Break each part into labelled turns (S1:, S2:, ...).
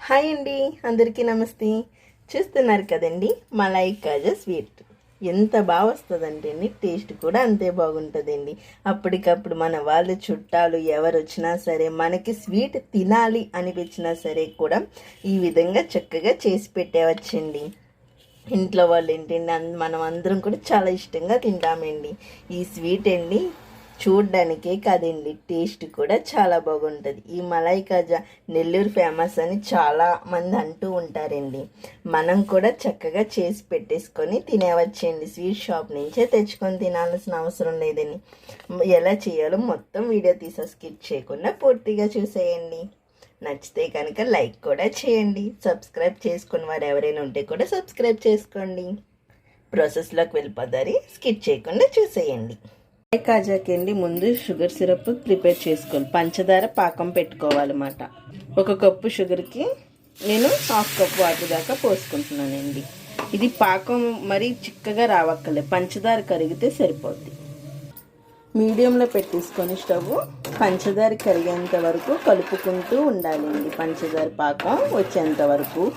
S1: Hi అండి అందరికీ నమస్తే. చూస్తున్నారు కదండి మలాయి కాజా స్వీట్. ఎంత బాగా వస్తుందంటే అండి టేస్ట్ కూడా అంతే బాగుంటుందండి. అప్పటికప్పుడు మన వాళ్ళ చుట్టాలు ఎవరు వచ్చినా సరే మనకి స్వీట్ తినాలి అనిపించినా సరే కూడా ఈ విధంగా చక్కగా చేసి పెట్టేవచ్చండి. ఇంట్లో వాళ్ళు ఏంటండి మనం అందరం కూడా చాలా ఇష్టంగా తింటామండి. ఈ స్వీట్ అండి చూడడానికే కాదండి. టేస్ట్ కూడా చాలా బాగుంటుంది. ఈ మలై కాజా నెల్లూరు ఫేమస్ అని చాలా మంది అంటూ ఉంటారండి. మనం కూడా చక్కగా చేసి పెట్టేసుకొని తినేవచ్చండి. స్వీట్ షాప్ నుంచే తెచ్చుకొని తినాల్సిన అవసరం లేదని ఎలా చేయాలో మొత్తం వీడియో తీసా స్కిప్ చేయకుండా పూర్తిగా చూసేయండి. నచ్చితే కనుక లైక్ కూడా చేయండి. సబ్స్క్రైబ్ చేసుకుని వారు ఎవరైనా ఉంటే కూడా సబ్స్క్రైబ్ చేసుకోండి. ప్రాసెస్లోకి వెళ్ళిపోతారు. స్కిప్ చేయకుండా చూసేయండి. కాజాకి అండి ముందు షుగర్ సిరప్ ప్రిపేర్ చేసుకోవాలి. పంచదార పాకం పెట్టుకోవాలన్నమాట ఒక కప్పు షుగర్కి నేను హాఫ్ కప్ వాటర్ దాకా పోసుకుంటున్నానండి. ఇది పాకం మరీ చిక్కగా రావక్కలే పంచదార కరిగితే సరిపోద్ది. మీడియంలో పెట్టేసుకొని స్టవ్ పంచదార కరిగేంత వరకు కలుపుకుంటూ ఉండాలండి. పంచదార పాకం వచ్చేంత వరకు.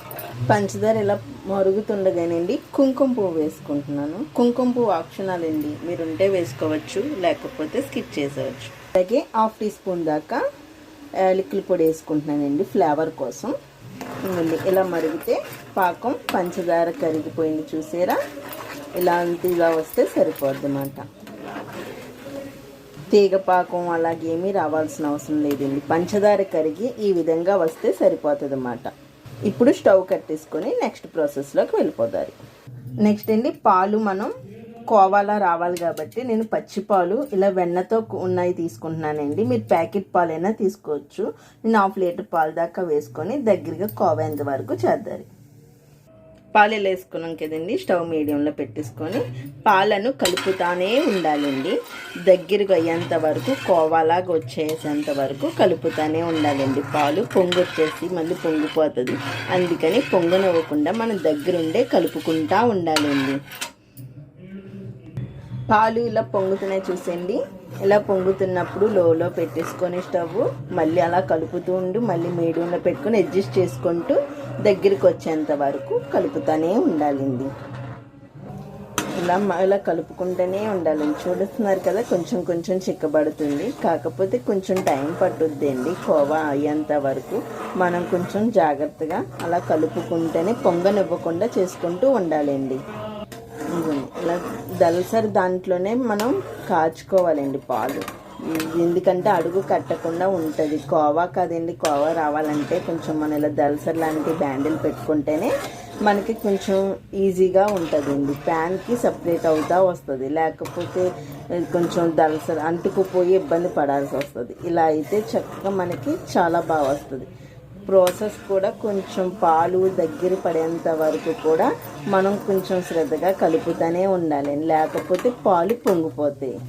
S1: పంచదార ఇలా మరుగుతుండగానండి కుంకుమ పువ్వు వేసుకుంటున్నాను. కుంకుమ పువ్వు ఆప్షనల్ అండి మీరుంటే వేసుకోవచ్చు లేకపోతే స్కిప్ చేసేవచ్చు అలాగే హాఫ్ టీ స్పూన్ దాకా యాలకుల పొడి వేసుకుంటున్నానండి ఫ్లేవర్ కోసం. ఇవ్వండి. ఇలా మరిగితే పాకం పంచదార కరిగిపోయింది చూసారా? ఇలాంటి ఇలా వస్తే సరిపోద్ది అన్నమాట. తీగ పాకం అలాగేమీ రావాల్సిన అవసరం లేదండి. పంచదార కరిగి ఈ విధంగా వస్తే సరిపోతుంది అన్నమాట ఇప్పుడు స్టవ్ కట్టేసుకొని నెక్స్ట్ ప్రాసెస్లోకి వెళ్ళిపోతారు నెక్స్ట్ అండి పాలు మనం కోవాలా రావాలి కాబట్టి నేను పచ్చి పాలు ఇలా వెన్నతో ఉన్నాయి తీసుకుంటున్నానండి. మీరు ప్యాకెట్ పాలైనా తీసుకోవచ్చు. నేను హాఫ్ లీటర్ పాలు దాకా వేసుకొని దగ్గరగా కోవేంత వరకు చేద్దారు. పాలు ఇలా వేసుకున్నాం కదండి స్టవ్ మీడియంలో పెట్టేసుకొని పాలను కలుపుతానే ఉండాలండి. దగ్గరకు అయ్యేంత వరకు కోవాలాగా వచ్చేసేంత వరకు కలుపుతానే ఉండాలండి. పాలు పొంగు వచ్చేసి మళ్ళీ పొంగిపోతుంది. అందుకని పొంగనివ్వకుండా మనం దగ్గరుండే కలుపుకుంటా ఉండాలండి. పాలు ఇలా పొంగుతున్నాయి చూసండి ఇలా పొంగుతున్నప్పుడు లోలో పెట్టేసుకొని స్టవ్ మళ్ళీ అలా కలుపుతూ ఉండి మళ్ళీ మీడియంలో పెట్టుకొని అడ్జస్ట్ చేసుకుంటూ దగ్గరికి వచ్చేంత వరకు కలుపుతూనే ఉండాలండి. ఇలా ఇలా కలుపుకుంటూనే ఉండాలండి చూడుతున్నారు కదా కొంచెం కొంచెం చిక్కబడుతుంది. కాకపోతే కొంచెం టైం పట్టుద్దండి. కోవా అయ్యేంత వరకు మనం కొంచెం జాగ్రత్తగా అలా కలుపుకుంటేనే పొంగనివ్వకుండా చేసుకుంటూ ఉండాలండి. ఇలా దలసరి దాంట్లోనే మనం కాచుకోవాలండి పాలు. ఎందుకంటే అడుగు కట్టకుండా ఉంటుంది. కోవా కదండి కోవా రావాలంటే కొంచెం మనం ఇలా దలసరి లాంటి బ్యాండిల్ పెట్టుకుంటేనే మనకి కొంచెం ఈజీగా ఉంటుందండి. ప్యాన్కి సపరేట్ అవుతా వస్తుంది. లేకపోతే కొంచెం దలసరి అంటుకుపోయి ఇబ్బంది పడాల్సి వస్తుంది. ఇలా అయితే చక్కగా మనకి చాలా బాగా వస్తుంది. ప్రాసెస్ కూడా కొంచెం పాలు దగ్గర పడేంత వరకు కూడా మనం కొంచెం శ్రద్ధగా కలుపుతూనే ఉండాలి. లేకపోతే పాలు పొంగిపోతాయి.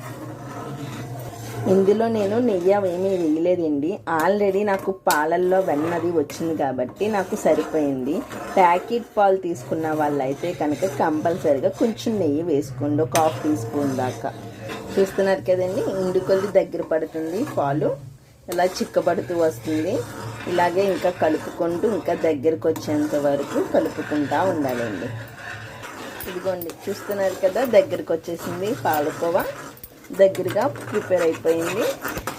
S1: ఇందులో నేను నెయ్యి ఏమీ వేయలేదండి. ఆల్రెడీ నాకు పాలల్లో వెన్నది వచ్చింది కాబట్టి నాకు సరిపోయింది. ప్యాకెట్ పాలు తీసుకున్న వాళ్ళైతే కనుక కంపల్సరిగా కొంచెం నెయ్యి వేసుకోండి. ఒక హాఫ్ టీ స్పూన్ దాకా. చూస్తున్నారు కదండి ఇండుకొల్లి దగ్గర పడుతుంది పాలు. ఇలా చిక్కబడుతూ వస్తుంది. ఇలాగే ఇంకా కలుపుకుంటూ ఇంకా దగ్గరకు వచ్చేంత వరకు కలుపుకుంటా ఉండాలండి. ఇదిగోండి చూస్తున్నారు కదా దగ్గరకు వచ్చేసింది పాలకోవా. దగ్గరగా ప్రిపేర్ అయిపోయింది.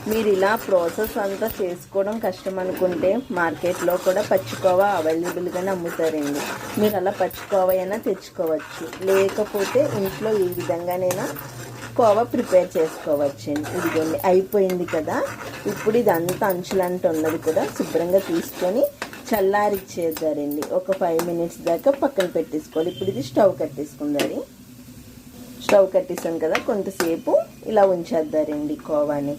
S1: మీరు ఇలా ప్రాసెస్ అంతా చేసుకోవడం కష్టం అనుకుంటే మార్కెట్లో కూడా పచ్చికోవా అవైలబుల్గానే అమ్ముతారండి మీరు అలా పచ్చికోవ అయినా తెచ్చుకోవచ్చు. లేకపోతే ఇంట్లో ఈ విధంగానైనా కోవా ప్రిపేర్ చేసుకోవచ్చండి ఇదిగోండి అయిపోయింది కదా. ఇప్పుడు ఇదంతా అంచులంటూ ఉన్నది కూడా శుభ్రంగా తీసుకొని చల్లారిచ్చేద్దారండి. ఒక ఫైవ్ మినిట్స్ దాకా పక్కన పెట్టేసుకోవాలి. ఇప్పుడు ఇది స్టవ్ కట్టేసుకుందారి స్టవ్ కట్టేసాం కదా కొంతసేపు ఇలా ఉంచేద్దారండి కోవాని.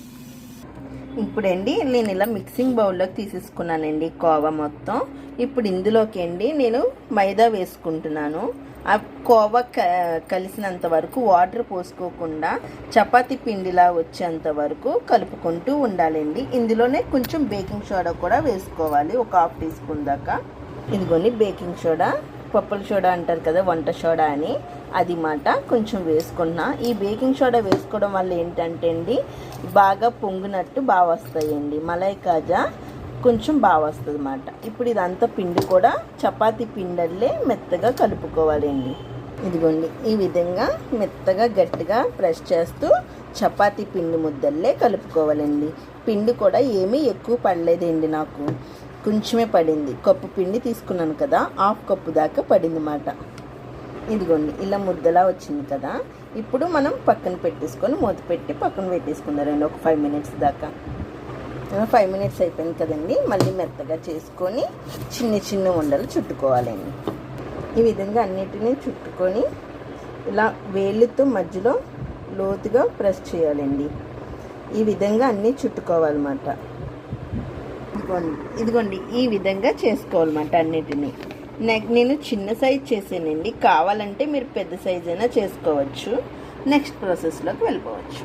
S1: ఇప్పుడండి నేను ఇలా మిక్సింగ్ బౌల్లోకి తీసేసుకున్నానండి కోవా మొత్తం. ఇప్పుడు ఇందులోకి అండి నేను మైదా వేసుకుంటున్నాను. ఆ కోవా క కలిసినంత వరకు వాటర్ పోసుకోకుండా చపాతీ పిండిలా వచ్చేంత వరకు కలుపుకుంటూ ఉండాలండి. ఇందులోనే కొంచెం బేకింగ్ సోడా కూడా వేసుకోవాలి ఒక హాఫ్ టీ స్పూన్ దాకా. ఇదిగోని బేకింగ్ సోడా పప్పుల సోడా అంటారు కదా వంట సోడా అని. అది మాట కొంచెం వేసుకున్నా. ఈ బేకింగ్ సోడా వేసుకోవడం వల్ల ఏంటంటే అండి బాగా పొంగినట్టు బాగా వస్తాయండి. మలై కాజా కొంచెం బాగా వస్తుంది అన్నమాట ఇప్పుడు ఇదంతా పిండి కూడా చపాతీ పిండల్లే మెత్తగా కలుపుకోవాలండి. ఇదిగోండి ఈ విధంగా మెత్తగా గట్టిగా ప్రెస్ చేస్తూ చపాతీ పిండి ముద్దల్లే కలుపుకోవాలండి. పిండి కూడా ఏమీ ఎక్కువ పడలేదండి నాకు. కొంచెమే పడింది. కప్పు పిండి తీసుకున్నాను కదా హాఫ్ కప్పు దాకా పడింది అన్నమాట ఇదిగోండి ఇలా ముద్దలా వచ్చింది కదా. ఇప్పుడు మనం పక్కన పెట్టేసుకొని మూత పెట్టి పక్కన పెట్టేసుకున్నారండి ఒక ఫైవ్ మినిట్స్ దాకా. ఫైవ్ మినిట్స్ అయిపోయింది కదండి. మళ్ళీ మెత్తగా చేసుకొని చిన్న చిన్న ఉండలు చుట్టుకోవాలండి. ఈ విధంగా అన్నిటినీ చుట్టుకొని ఇలా వేళ్ళతో మధ్యలో లోతుగా ప్రెస్ చేయాలండి. ఈ విధంగా అన్నీ చుట్టుకోవాలన్నమాట. ఇదిగోండి ఇదిగోండి ఈ విధంగా చేసుకోవాలన్నమాట అన్నిటినీ. నెక్ నేను చిన్న సైజ్ చేసానండి కావాలంటే మీరు పెద్ద సైజ్ అయినా చేసుకోవచ్చు. నెక్స్ట్ ప్రాసెస్లోకి వెళ్ళిపోవచ్చు.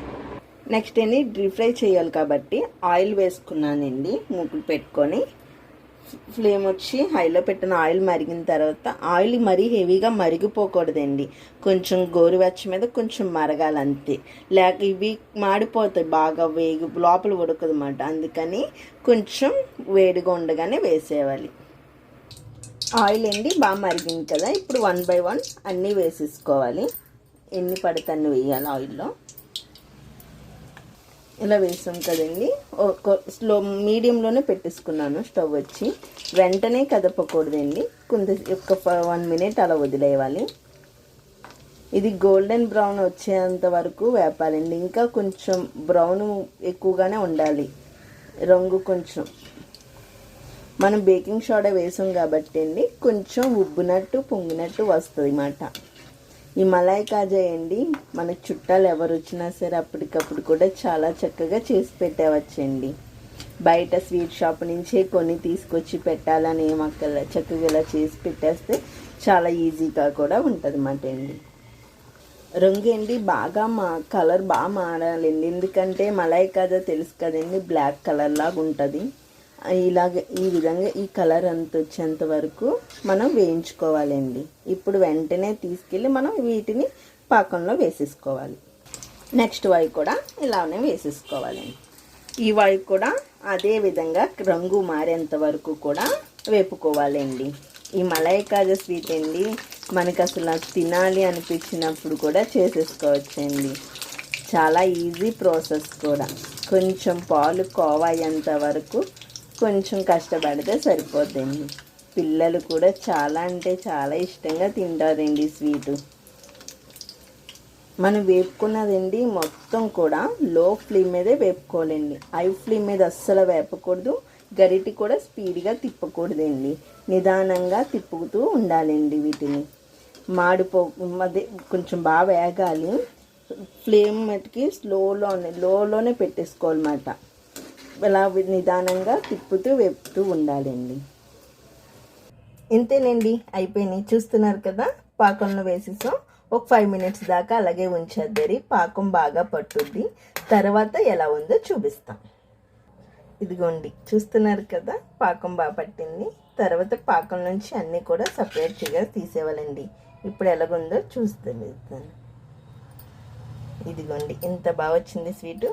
S1: నెక్స్ట్ ఏంటి? డీప్ ఫ్రై చేయాలి కాబట్టి ఆయిల్ వేసుకున్నానండి. ముగ్గులు పెట్టుకొని ఫ్లేమ్ వచ్చి హైలో పెట్టిన ఆయిల్ మరిగిన తర్వాత ఆయిల్ మరీ హెవీగా మరిగిపోకూడదండి. కొంచెం గోరువెచ్చ మీద కొంచెం మరగాలంతే లేక ఇవి మాడిపోతాయి. బాగా వేగి లోపల ఉడకదన్నమాట. అందుకని కొంచెం వేడిగా ఉండగానే వేసేయాలి. ఆయిల్ ఎండి బాగా మరిగింది కదా ఇప్పుడు వన్ బై వన్ అన్నీ వేసేసుకోవాలి. ఎన్ని పడితే అన్ని వేయాలి ఆయిల్లో. ఇలా వేసాం కదండి. ఒక స్లో మీడియంలోనే పెట్టేసుకున్నాను స్టవ్ వచ్చి. వెంటనే కదపకూడదండి. కొంత ఒక వన్ మినిట్ అలా వదిలేయాలి. ఇది గోల్డెన్ బ్రౌన్ వచ్చేంత వరకు వేపాలండి. ఇంకా కొంచెం బ్రౌన్ ఎక్కువగానే ఉండాలి. రంగు కొంచెం. మనం బేకింగ్ సోడా వేసాం కాబట్టి అండి కొంచెం ఉబ్బునట్టు పొంగినట్టు వస్తుంది అన్నమాట ఈ మలాయి కాజా అండి మన చుట్టాలు ఎవరు వచ్చినా సరే అప్పటికప్పుడు కూడా చాలా చక్కగా చేసి పెట్టేవచ్చండి. బయట స్వీట్ షాప్ నుంచే కొన్ని తీసుకొచ్చి పెట్టాలని ఏం చక్కగా ఇలా చేసి పెట్టేస్తే చాలా ఈజీగా కూడా ఉంటుంది అన్నమాట అండి. రంగు అండి బాగా మా కలర్ బాగా మారాలండి. ఎందుకంటే మలాయి కాజా తెలుసు కదండి బ్లాక్ కలర్ లాగా ఉంటుంది. ఇలాగ ఈ విధంగా ఈ కలర్ అంత వచ్చేంత వరకు మనం వేయించుకోవాలండి. ఇప్పుడు వెంటనే తీసుకెళ్ళి మనం వీటిని పాకంలో వేసేసుకోవాలి. నెక్స్ట్ వాయి కూడా ఇలానే వేసేసుకోవాలండి ఈ వాయి కూడా అదే విధంగా రంగు మారేంత వరకు కూడా వేపుకోవాలండి. ఈ మలై కాజా స్వీట్ అండి. మనకు అసలు తినాలి అనిపించినప్పుడు కూడా చేసేసుకోవచ్చండి. చాలా ఈజీ ప్రాసెస్ కూడా. కొంచెం పాలు కోవా వరకు కొంచెం కష్టపడితే సరిపోద్దండి. పిల్లలు కూడా చాలా అంటే చాలా ఇష్టంగా తింటారండి స్వీటు. మనం వేపుకున్నదండి మొత్తం కూడా లో ఫ్లేమ్ మీదే వేపుకోవాలండి. హై ఫ్లేమ్ మీద అస్సలు వేపకూడదు. గరిటి కూడా స్పీడ్గా తిప్పకూడదండి. నిదానంగా తిప్పుతూ ఉండాలండి వీటిని. మాడిపో అదే కొంచెం బాగా వేగాలి. ఫ్లేమ్ మటుకి స్లోలోనే లోలోనే పెట్టేసుకోవాలన్నమాట. ఇలా నిదానంగా తిప్పుతూ వేపుతూ ఉండాలండి. ఇంతేనండి అయిపోయినాయి. చూస్తున్నారు కదా పాకంలో వేసేసాం. ఒక ఫైవ్ మినిట్స్ దాకా అలాగే ఉంచేద్దరి. పాకం బాగా పట్టుద్ది. తర్వాత ఎలా ఉందో చూపిస్తాం. ఇదిగోండి చూస్తున్నారు కదా పాకం బాగా పట్టింది. తర్వాత పాకం నుంచి అన్నీ కూడా సపరేట్గా తీసేవాళ్ళండి ఇప్పుడు ఎలాగుందో చూస్తాను ఇదిగోండి ఇంత బాగా వచ్చింది స్వీటు.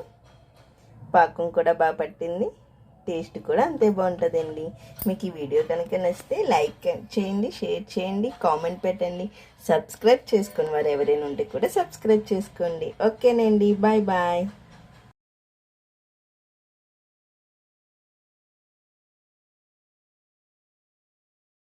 S1: పాకం కూడా బాగా పట్టింది. టేస్ట్ కూడా అంతే బాగుంటుందండి. మీకు ఈ వీడియో కనుక నచ్చితే లైక్ చేయండి షేర్ చేయండి కామెంట్ పెట్టండి. సబ్స్క్రైబ్ చేసుకుని వారు ఎవరైనా ఉంటే కూడా సబ్స్క్రైబ్ చేసుకోండి. ఓకేనండి. Bye bye.